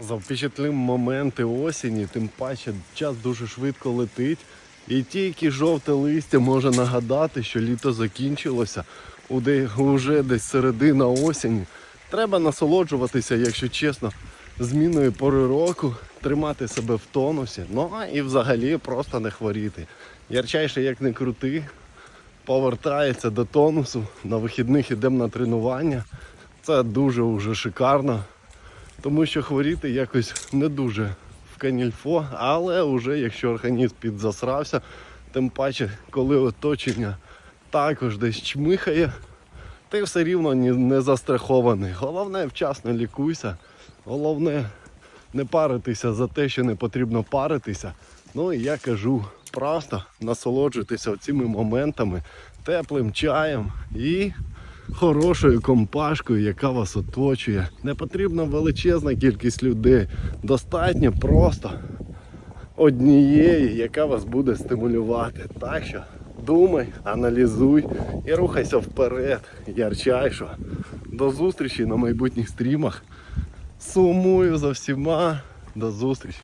Запечатлим моменти осені, тим паче час дуже швидко летить. І тільки жовте листя може нагадати, що літо закінчилося, уже десь середина осені. Треба насолоджуватися, якщо чесно, зміною пори року, тримати себе в тонусі, ну і взагалі просто не хворіти. Ярчайше як не крути, повертається до тонусу. На вихідних ідемо на тренування. Це дуже уже шикарно. Тому що хворіти якось не дуже в канільфо, але вже якщо організм підзасрався, тим паче, коли оточення також десь чмихає, ти все рівно не застрахований. Головне вчасно лікуйся, головне не паритися за те, що не потрібно паритися. Ну і я кажу, просто насолоджуйтеся цими моментами, теплим чаєм і хорошою компашкою, яка вас оточує. Не потрібна величезна кількість людей. Достатньо просто однієї, яка вас буде стимулювати. Так що думай, аналізуй і рухайся вперед. Ярчайшо. До зустрічі на майбутніх стрімах. Сумую за всіма. До зустрічі.